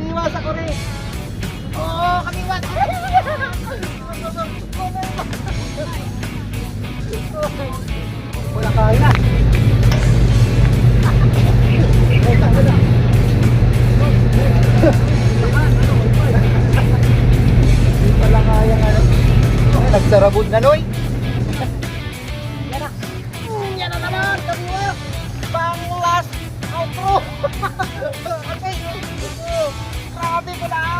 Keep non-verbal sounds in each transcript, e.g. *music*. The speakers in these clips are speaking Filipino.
Kabiwas ako rin. Oo, kabiwas. Wala kaya. Hindi pala kaya nga. Nagsarabog na, Noy. Yan na. Na naman, kabiwas. Pang last outro. *laughs* okay. Grabe ko lahat.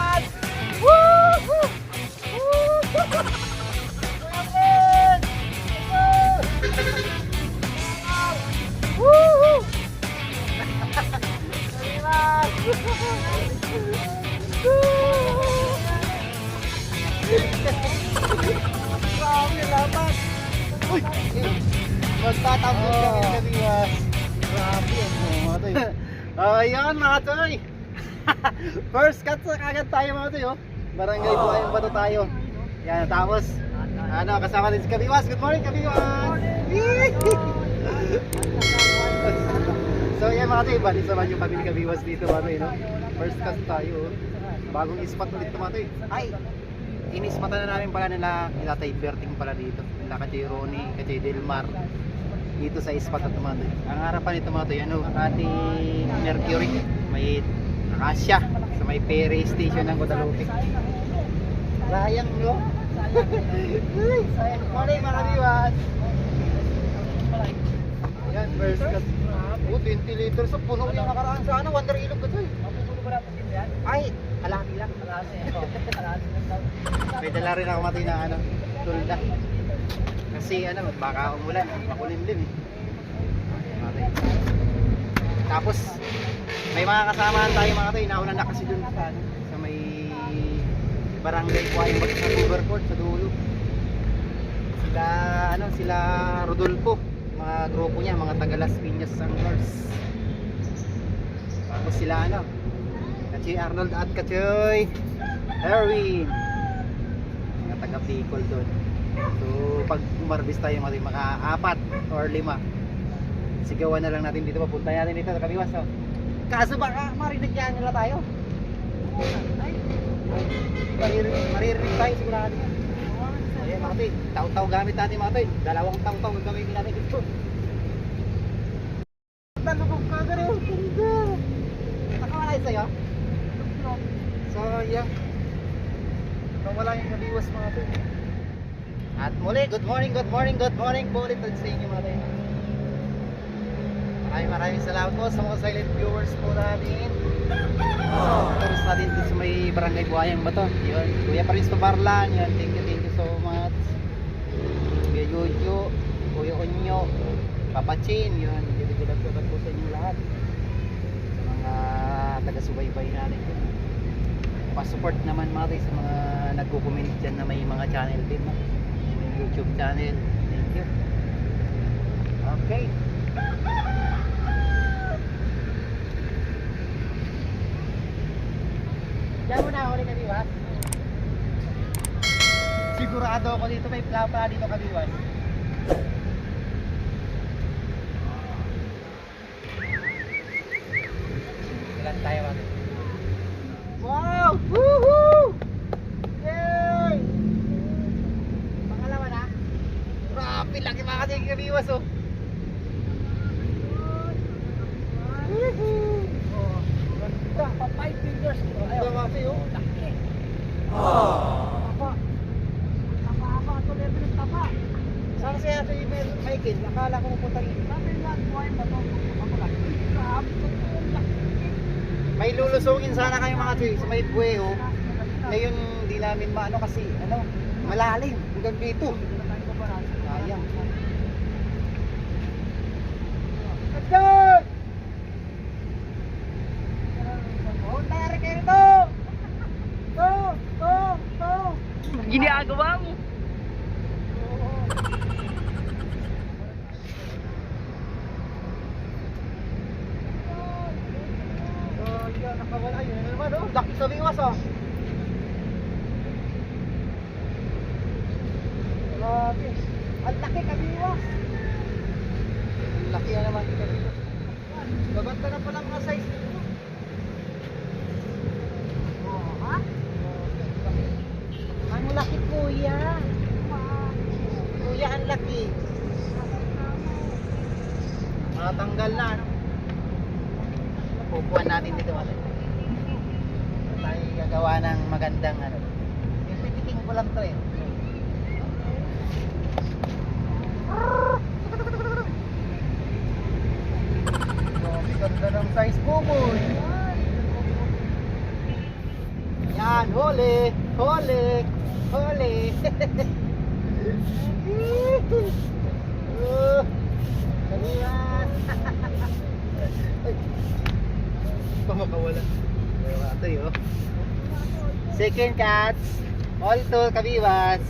First cut sa kagad tayo mga toy. Oh. Barangay Buhayan Bato tayo. Yan, tapos ano, kasama din si Kabiwas. Good morning, Kabiwas! so yan mga toy, bali naman yung kami ni Kabiwas dito mga toy, no? First cut tayo. oh. Bagong spot ulit mga toy. Ay! Inispatan na namin pala nila nila Tay Berting pala dito. Nila Kachay Ronnie, Kachay Delmar. Dito sa spot na tumato. Ang harapan nito mga toy, ano, Makati Mercury. May Acacia sa may ferry station ng Guadalupe. Sayang no? *laughs* Morning mga viewers. Ayan, first cut. Oh, 20 liters. So, puno yung nakaraan sa ano, Wonder Ilog eh. Ay, kalahati lang. *laughs* May dala rin ako mati na ano, tulda. Kasi ano, baka umulan, makulimlim eh. Tapos, may mga kasamahan tayo mga tayo, nauna na kasi dun sa, sa may barangay Kuwai, sa Overcourt, sa dulo. Sila, ano, sila Rodolfo, mga grupo niya, mga taga Las Piñas Anglers. Tapos sila, ano, Kachoy Arnold at Kachoy Erwin. Mga taga Bicol doon. So, pag umarbis tayo mga mga apat or lima, sigawan na lang natin dito. Papunta natin dito sa Kabiwas. Oh. Kaso baka marinig yan nila tayo. Ay, maririnig, maririnig tayo sigurado. Ayan mga toy, taw-taw gamit natin mga toy. Dalawang taw-taw gagamitin natin dito. Talubog ka ka rin. Ganda. Nakawala yun sa'yo? So, yeah. Nawala yung kaliwas mga toy. At muli, good morning, good morning, good morning po ulit sa inyo mga toy. Maraming maraming salamat po sa mga silent viewers po natin. Tourist natin dito sa may barangay Buhayang Bato. Yun, Kuya Paris Pabarlan, yun, thank you, thank you so much. Kuya Jojo, Kuya Onyo, Papa Chin, yun, dilag-dilag po sa inyo lahat. Sa mga taga-subaybay natin. Pa-support naman mga sa mga nagko-comment dyan na may mga channel din. No? YouTube channel. Thank you. Okay. Ni Kabiwas. Sigurado ako dito may plapa dito Kabiwas. Ilan tayo ba? Wow! Woohoo! Yay! Pangalawa na? Grabe, laki mga kasi Kabiwas oh. Woohoo! Oh, ganda. Pa 5 fingers. Ganda kasi oh. Akala ko pupunta rito. Sabi nga, buhay ba ito? May lulusungin sana kayo mga chuy sa may buweho. Ngayon hindi namin maano kasi ano, malalim hanggang dito. Sayang. Let's go! Oh, tayari kayo rito! Go! Go! Go! Ginagawa mo. Oh, yan, nakawala yun. Ano naman, oh? Laki sa biwas, oh. Grabe. Ang laki kabiwas. Ang laki na naman kabiwas. Gaganda na pala mga size nito. Natanggal na? Pupuan natin dito, ano? Tayo gagawa ng magandang, ano? Yung ko lang to, eh. Ganda ng size buboy. Yan, huli, huli, huli. *laughs* Oh, Kaliyan. Ay. Pa makawala. Ayun, ito yun. Second cats. All to kabiwas.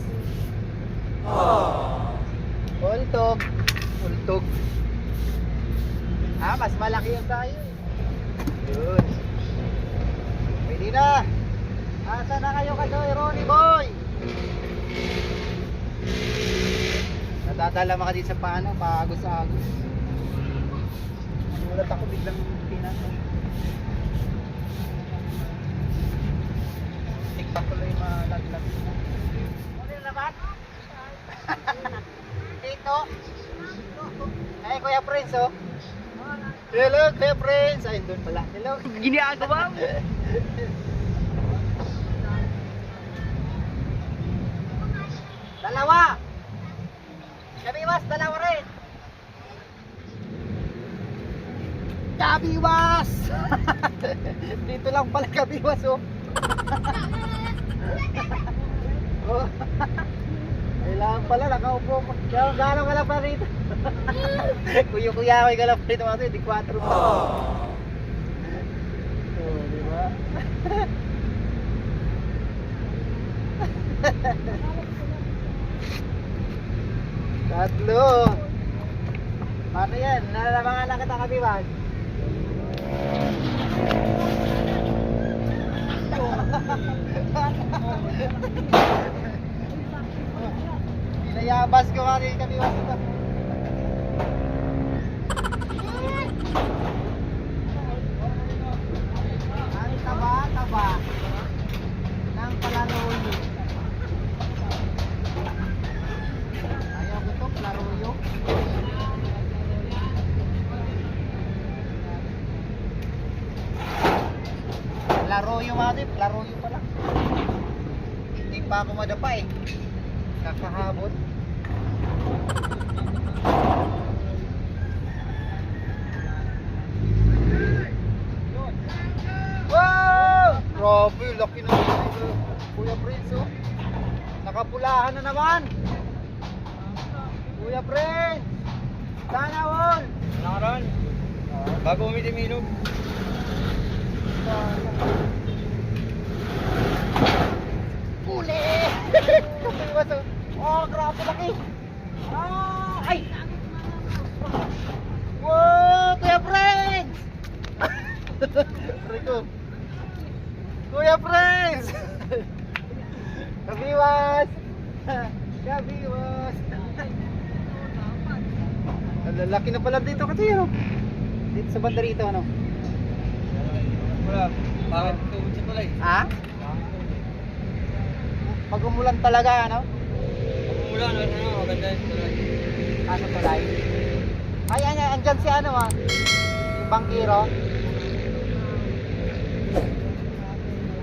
Ultog. Ultog. Ah, mas malaki yung tayo. Yun. Pwede na. Asa na kayo kadoy, Ronnie Boy? Nadadala mga din sa paano, paagos-agos. Nagulat ako biglang pinan. Malaglag. Ano yung laban? Dito. Ay, Kuya Prince, oh. Hello, Kuya Prince. Ay, doon pala. Hello. Ginagawa mo. Dalawa. Kabiwas, dalawa rin. Kabiwas! Dito lang pala kabiwas, oh. Oh. *laughs* Kailangan pala, nakaupo pa. Gano'n ka lang pa rito. *laughs* Kuya-kuya ako yung galang pa rito to, di 4 pa. Oh, di ba? *laughs* Tatlo. Paano yan? Nalalamangan lang kita kabiwan. Pinayabas ko nga rin kabiwan ito. Ang taba-taba ng palaroyo. Ayaw ko to, palaroyo. Laroyo mga tip, laroyo pala. Pa ako madapa eh. Kakahabot. Wow! Grabe, laki na ito. Kuya Prince, oh. Nakapulahan na naman. Kuya Prince! Sana all! Nakaroon. Bago umitimilog. Huli! *laughs* Kapiwas, oh. Oh, grabe laki. Ah, ay! Wow, Kuya Prince! *laughs* Rico. Kuya Prince! Kabiwas! Kabiwas! Ang lalaki na pala dito kasi ano? Dito sa banda rito ano? Wala. Bakit tubig sa tulay? Ha? Pag umulan talaga ano? Umulan, ano, ano, maganda yung tulay. Ano tulay? Ay, ay, ay, andyan si ano ah. Yung bangkiro.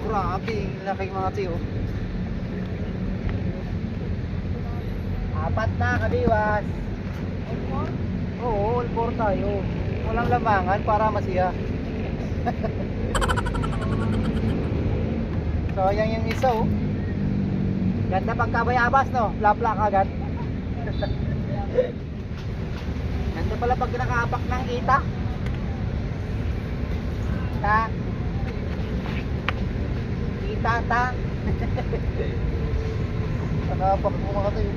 Grabe, laki mga tiyo. Apat na, kabiwas. Oo, all four tayo. Walang lamangan para masiya. *laughs* so, yan yung isa oh. Ganda pagkabayabas no, plapla agad. Ganda pala pag nakaapak ng kita. Ta. Kita ta. Nakaapak mo mga tayo.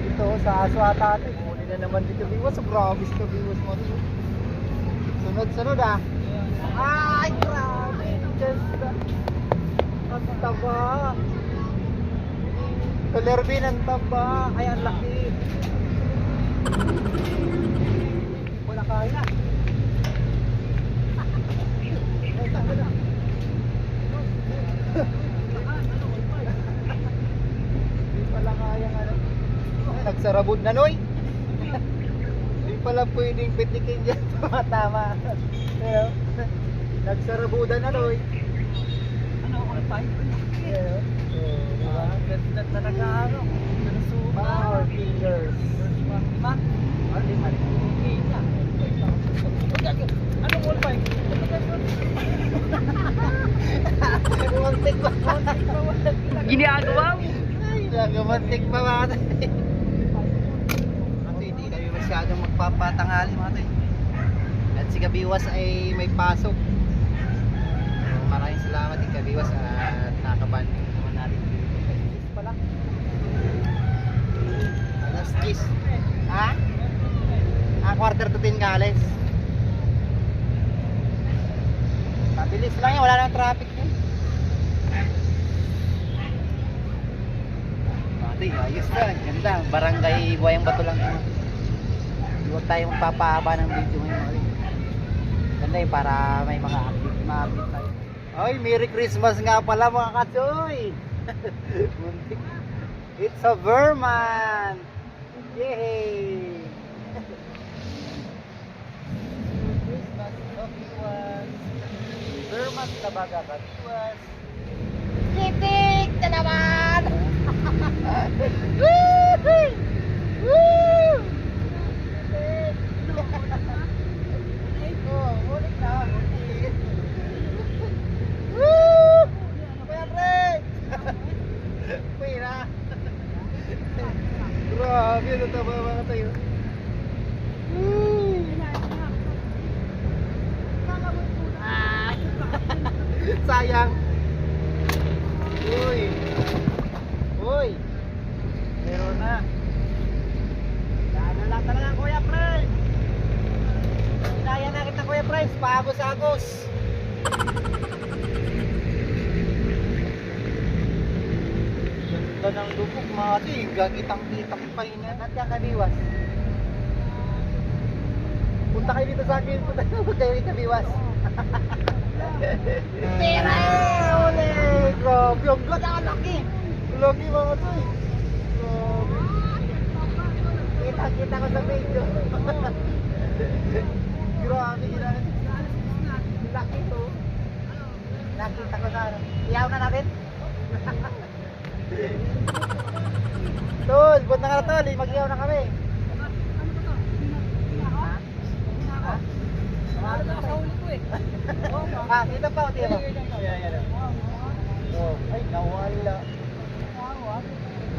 Dito sa aswata ate. Muli na naman dito biwas. Promise ka biwas mo. tayo. Sunod sunod ah. Ay grabe. Ang ganda. Ang taba. Color bin ang taba. Ay, ang laki. Wala kaya. Ay, tama na. Hindi pala kaya. Ay, nagsarabod na, Noy. Hindi pala pwedeng pitikin dyan. *laughs* Tama-tama. Pero, nagsarabudan na Roy. Ano, all five? Yeah. Ganda talaga ano. Power fingers. Lima? Ano lima? Kenya. Ano all five? Muntik pa. Ginagawa mo. Nagamantik pa mga tayo. Mga tayo, hindi kami masyadong tayo. At si Kabiwas ay may pasok. So, maraming salamat din Kabiwas at nakabanding naman natin. Alas pala. Alas 10. Ha? Ah, quarter to 10 ka alis. Mabilis lang yan, wala nang traffic yun. Ate, ayos na, ganda. Barangay Buayang Bato lang yun. Hindi magpapahaba ng video ngayon. Ganda yun para may mga update, mga update tayo. Ay, Merry Christmas nga pala mga katsoy! *laughs* It's a Verman! Yay! *laughs* Christmas kabiwas. Verman tabaga kabiwas. Titik na naman! Woo! Woo! Oh, ulit na, ulit. Woo! Pwede! Pwede! Grabe, nataba mga tayo. Woo! Ah! Sayang. Uy. Uy. Meron na. Daan lang talaga Kuya Pres. Kinaya na kita Kuya Pres. Paagos-agos. Ganda ng lubog mga ati. Gagitang-kitang pa yun. At yung kabiwas. Punta kayo dito sa akin. Punta kayo dito kabiwas. *laughs* Pera! Uli! Grabe, ang ganda ang laki! Laki mga to eh. Grabe. Kita-kita ko sa video. *laughs* Grabe, ginagawa. Laki to. Nakita ko sa ano. Iyaw na natin? *laughs* Tol, buwan na nga na tol. Mag-iyaw na kami. Ah, dito pa, dito. Yan, yan. Oh, ay, nawala.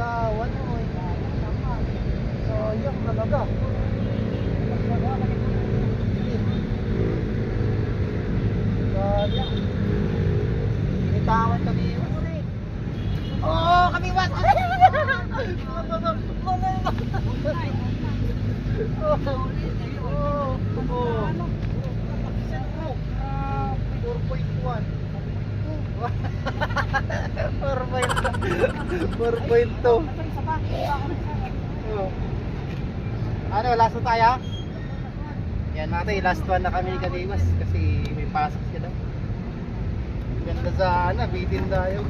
Kawan mo eh. Sayang talaga. Sayang. Binitawan kami. Oh, kami was. Oh, oh, oh. 4.2 4.2 Oh. Ano, last na tayo? Yan mga last one na kami ni Kaliwas kasi may pasok siya daw. Ganda sa ano, bitin tayo.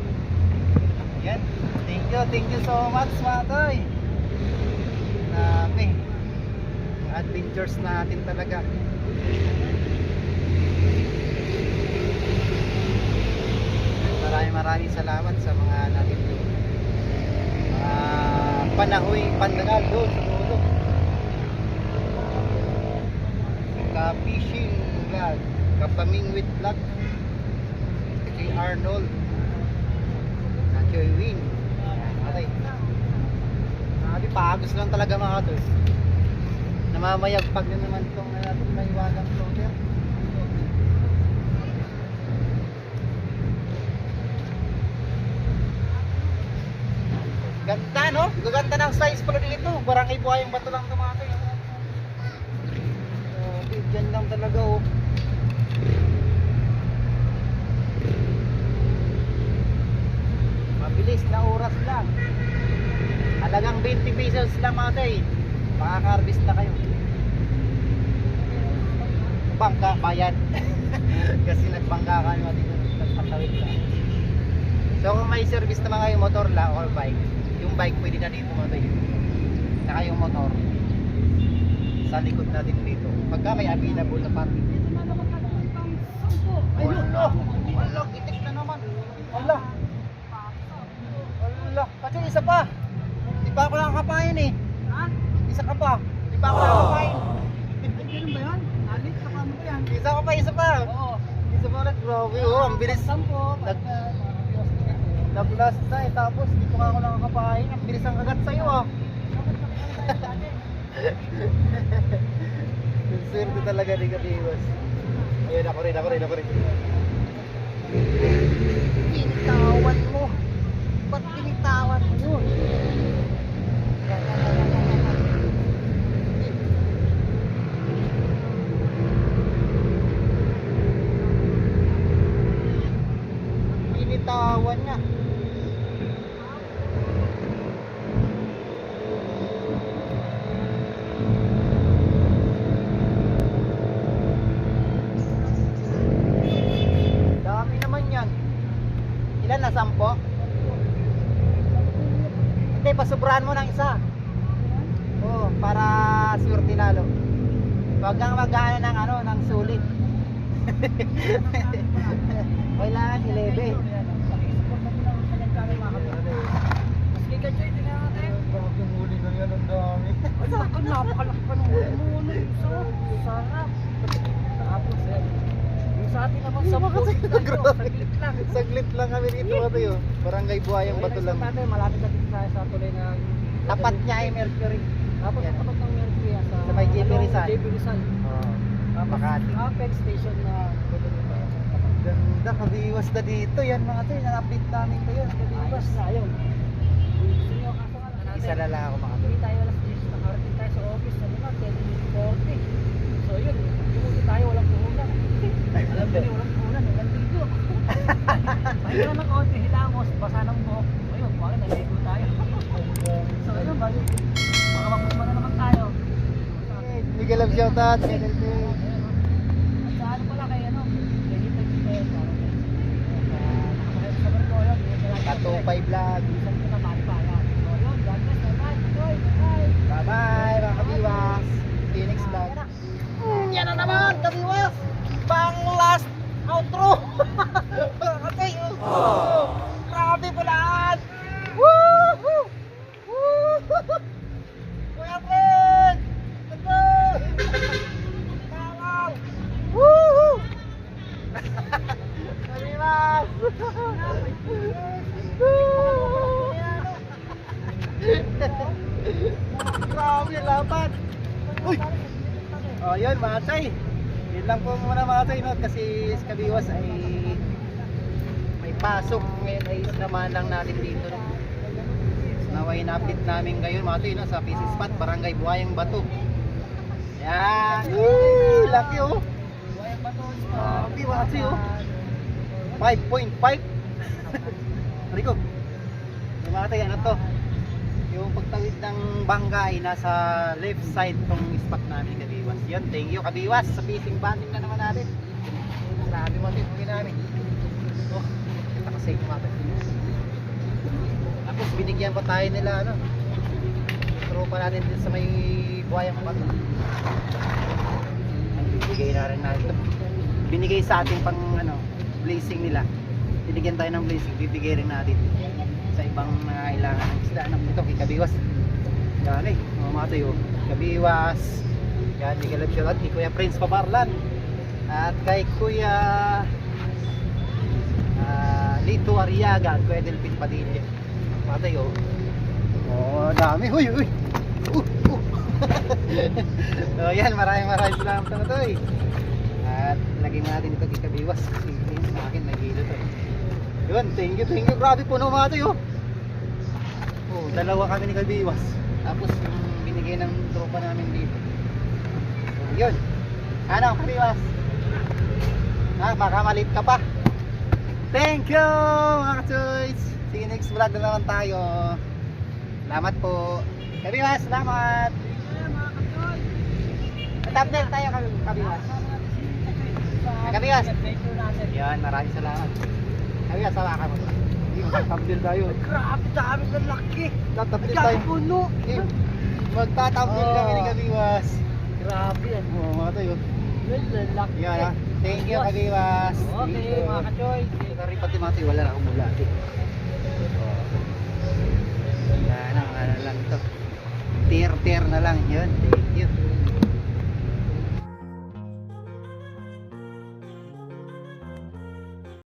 Yan, thank you, thank you so much mga tayo. Grabe. Adventures natin talaga. Maraming maraming salamat sa mga natin doon. Mga panahoy pandangal doon sa dulo. Ka-fishing vlog, ka-pamingwit vlog, kay Arnold, na Joy Win. Okay. Grabe, pagos lang talaga mga to. Namamayagpag na naman itong natin maiwagang floater. Ganda no? Gaganda ng size pala dito. Barangay Buhayang Bato lang tumato yun. Oh, dyan lang talaga oh. Mabilis na oras lang. Halagang 20 pesos lang mga tay. Makaka-harvest na kayo. Bangka, bayad. *laughs* Kasi nagbangka ka naman dito. Nagpatawid ka. So kung may service naman kayo motor lang or bike, yung bike pwede na dito mga tayo. Saka yung motor. sa likod natin dito. Pagka may available na parking. Ay, wala. Wala, gitik na naman. Wala. Wala. Kasi isa pa. Di pa ako nakakapain eh. Ha? Isa ka pa. Di pa ako nakakapain. Ganun ba yun? Alit, saka mo yan. Isa ka pa, isa pa. Oo. Isa pa ulit. Grabe oh, ang bilis. Sampo. Nag- Nag-last na eh, tapos dito ka ako nakakapain. Ang bilis ang kagat sa'yo ah. *laughs* Swerte talaga ni Kabibas. Ayun, ako rin, ako rin, ako rin. Pinitawan mo. Ba't pinitawan mo yun? Yan, yan, yan, yan, yan, yan. Pinitawan niya. Dami naman yan. Ilan na? Sampo? Hindi, pasubrahan mo ng isa. Oo, para swerte lalo. Huwag kang mag-ano ng ano, ng sulit. Kailangan si Lebe. Maski ka, Joy, tingnan natin. Bakit huli na yan ang dami? Ano, ang napakalaki pa ng huli mo. Ano, isa. Sarap. Tapos, eh. Yung sa naman, sa mga. *laughs* Saglit lang. Saglit lang kami dito mga tayo. Barangay Buhayang Bato lang. Natin, malapit na tayo sa tuloy ng... Tapat niya ay Mercury. Tapos, Yan. tapat ng Mercury ah, sa... Sa may JP ano, Rizal. JP Rizal. Tapos, Makati. Apex Station na... Ganda, kabiwas na dito. Yan mga tayo. Na-update namin kayo. Kabiwas. Ayos na, natin. Isa na lang ako mga Hindi tayo alas 10, nakarating tayo sa office, ano na, 10.40. So yun, umuwi tayo, walang puhunan. *laughs* Alam yun, walang. Pahinga ng konti, hilamos, basa ng buhok. Ayun, bakit naligo tayo. so yun, bali, baka mapusma na naman tayo. Miguel Love shoutout. Ayun, oh. At sa ano pala kay ano, kay Hito Chipet, parang kay Chipet, sa barko yun, yun, yun, Katupay vlog. Isang ko na pala. So yun, God bless, bye-bye, bye-bye, bye-bye. Bye-bye mga kabiwas. Phoenix vlog. Mm, yan na naman kabiwas. Pang last outro. Kasi oh. Grabe pulaan. Woohoo! Woohoo! Kuya Fred! Let's go! Tawag! Woohoo! Kabiwas! Grabe yung laban. Uy! Oh, yun mga tay. Yun lang po muna mga tay, no? Kasi sa ay may pasok. Ngayon ay sinamahan lang natin dito. No? Naway na-update namin ngayon mga tay, no? Sa PC Spot, Barangay Buhayang Bato. Yan! Uy! Laki oh! Grabe mga tay, oh! 5.5 Rico yung mga tayo ano to? Yung pagtawid ng bangka ay nasa left side tong spot namin Kabiwas. Yun thank you Kabiwas. Sa fishing banding na naman natin. Grabe mo ito namin. Oh kita kasi kumapit tapos binigyan pa tayo nila ano? Yung tropa natin din sa may buhayang bato ang bibigay na rin natin. Binigay sa ating pang ano blazing nila. Binigyan tayo ng blazing bibigay rin natin sa ibang mga kailangan ng isda. Ng ito kay Kabiwas. Yan eh mga mga tayo. Kabiwas yan Miguel of Shoutout kay Kuya Prince Pabarlan. At kay Kuya ah, Lito Ariaga at Kuya Delpin Padilla. Mga tayo. Oh dami. Huy huy uh, uh. so *laughs* yan maraming maraming salamat na to eh lagay mo natin ito kay Kabiwas kasi yun sa akin nagilo to. Yun, thank you, thank you. Grabe po no mga tayo. Oh, dalawa kami ni Kabiwas. Tapos yung binigay ng tropa namin dito. So, yun. Ano, Kabiwas? Ha, baka malit ka pa. Thank you mga ka-choice. See you next vlog na naman tayo. Salamat po. Kabiwas, salamat. Thumbnail tayo Kabiwas. Kabiwas. Yan, maraming salamat. Kaya sa ka mo. Hindi magtatambil tayo. Grabe, dami ng laki. Tatambil tayo. puno. Eh, Magtatambil kami ni Kabiwas. Grabe yan. Oo, mga tayo. Lalaki. Yan. Thank you, Kagiwas. Okay, mga kachoy. Ito rin pati mga tayo, wala na akong bulati. Wala na, ano lang to. Tier-tier na lang yun. Thank you.